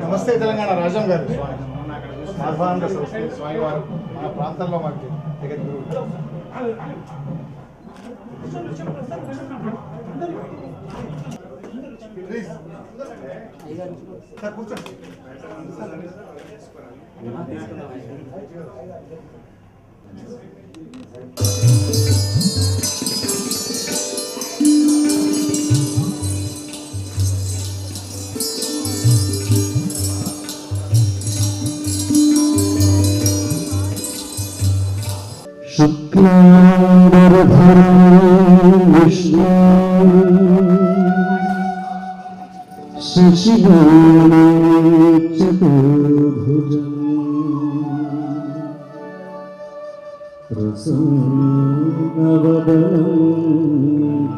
నమస్తే తెలంగాణ రాజం గారు. స్వామి. మొన్న సరస్వతి మన ప్రాంతంలో మనకి జగద్గురు కూర్చోండి শুক্লাম্বর বিষ্ণু শশিভূষভুজ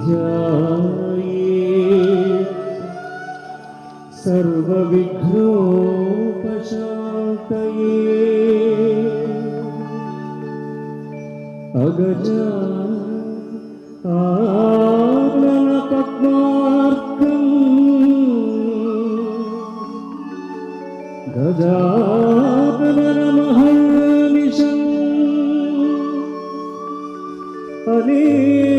ধ্যায়ে। সর্ববিঘ্নো ध्याये सर्वविघ्नोपशान्तये अगजा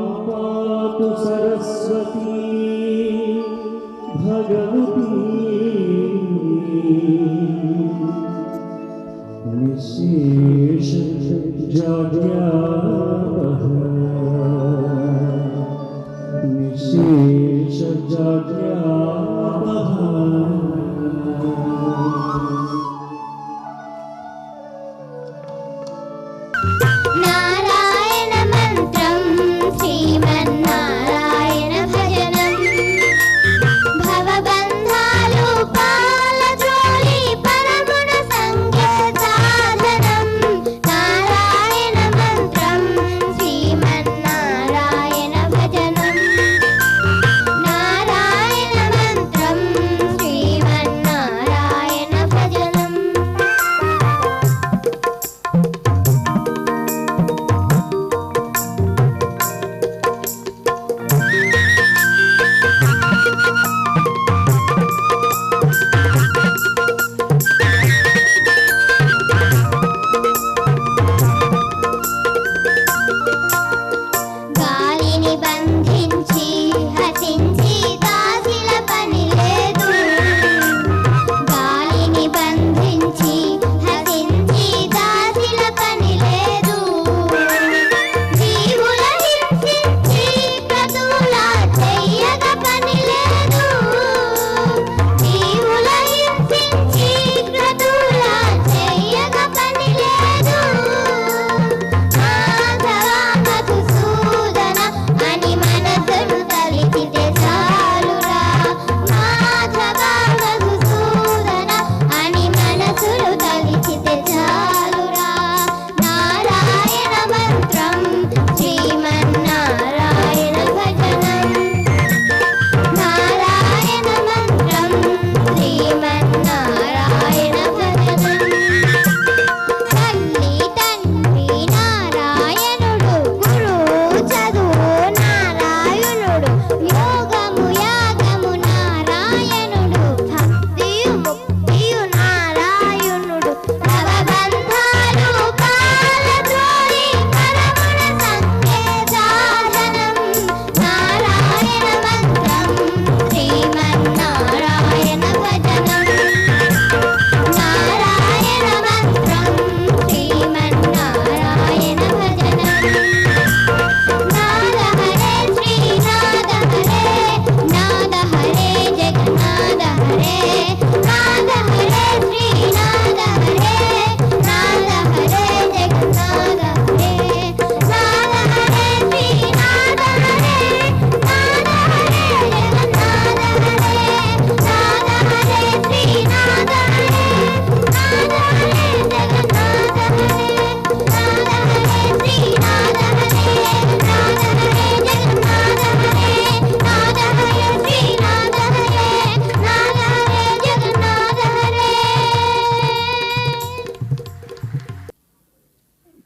सरस्वती भगवती निशेष जाड्यावह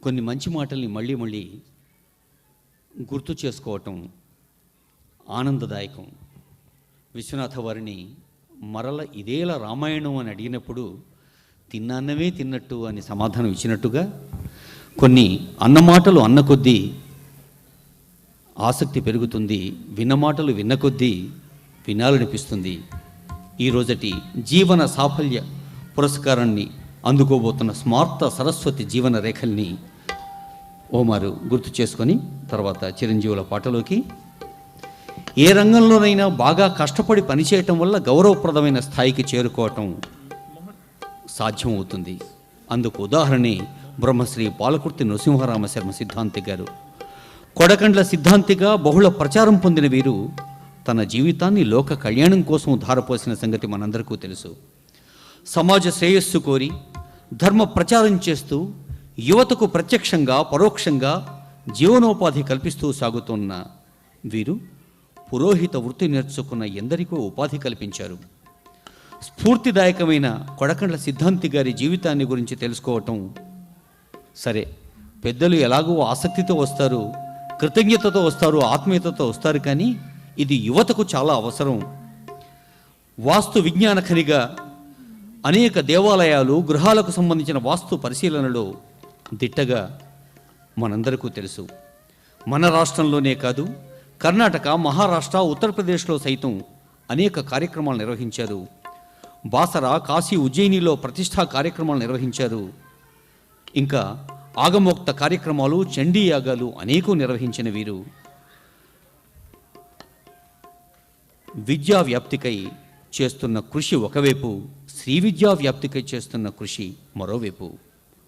కొన్ని మంచి మాటల్ని మళ్ళీ మళ్ళీ గుర్తు చేసుకోవటం ఆనందదాయకం. విశ్వనాథ వారిని మరల ఇదేలా రామాయణం అని అడిగినప్పుడు తిన్నాన్నమే తిన్నట్టు అని సమాధానం ఇచ్చినట్టుగా కొన్ని అన్న మాటలు అన్న కొద్దీ ఆసక్తి పెరుగుతుంది విన్న మాటలు విన్న కొద్దీ వినాలనిపిస్తుంది. ఈ రోజటి జీవన సాఫల్య పురస్కారాన్ని అందుకోబోతున్న స్మార్త సరస్వతి జీవన రేఖల్ని ఓమారు గుర్తు చేసుకొని తర్వాత చిరంజీవుల పాటలోకి. ఏ రంగంలోనైనా బాగా కష్టపడి పనిచేయటం వల్ల గౌరవప్రదమైన స్థాయికి చేరుకోవటం సాధ్యమవుతుంది. అందుకు ఉదాహరణే బ్రహ్మశ్రీ పాలకుర్తి నృసింహరామ శర్మ సిద్ధాంతి గారు. కొడకండ్ల సిద్ధాంతిగా బహుళ ప్రచారం పొందిన వీరు తన జీవితాన్ని లోక కళ్యాణం కోసం ధారపోసిన సంగతి మనందరికీ తెలుసు. సమాజ శ్రేయస్సు కోరి ధర్మ ప్రచారం చేస్తూ యువతకు ప్రత్యక్షంగా పరోక్షంగా జీవనోపాధి కల్పిస్తూ సాగుతున్న వీరు పురోహిత వృత్తి నేర్చుకున్న ఎందరికో ఉపాధి కల్పించారు. స్ఫూర్తిదాయకమైన కొడకండ్ల సిద్ధాంతి గారి జీవితాన్ని గురించి తెలుసుకోవటం సరే. పెద్దలు ఎలాగో ఆసక్తితో వస్తారు కృతజ్ఞతతో వస్తారు ఆత్మీయతతో వస్తారు కానీ ఇది యువతకు చాలా అవసరం. వాస్తు విజ్ఞాన ఖనిగా అనేక దేవాలయాలు గృహాలకు సంబంధించిన వాస్తు పరిశీలనలో దిట్టగా మనందరికీ తెలుసు. మన రాష్ట్రంలోనే కాదు కర్ణాటక మహారాష్ట్ర ఉత్తరప్రదేశ్లో సైతం అనేక కార్యక్రమాలు నిర్వహించారు. బాసర కాశీ ఉజ్జయినిలో ప్రతిష్టా కార్యక్రమాలు నిర్వహించారు. ఇంకా ఆగమోక్త కార్యక్రమాలు చండీ యాగాలు అనేకం నిర్వహించిన వీరు. విద్యా వ్యాప్తికై చేస్తున్న కృషి ఒకవైపు శ్రీ విద్యా వ్యాప్తికై చేస్తున్న కృషి మరోవైపు.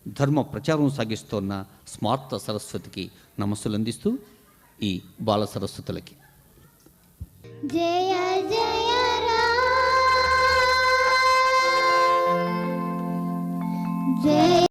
ధర్మ ప్రచారం సాగిస్తోన్న స్మార్త సరస్వతికి నమస్సులు అందిస్తూ ఈ బాల సరస్వతులకి. జయ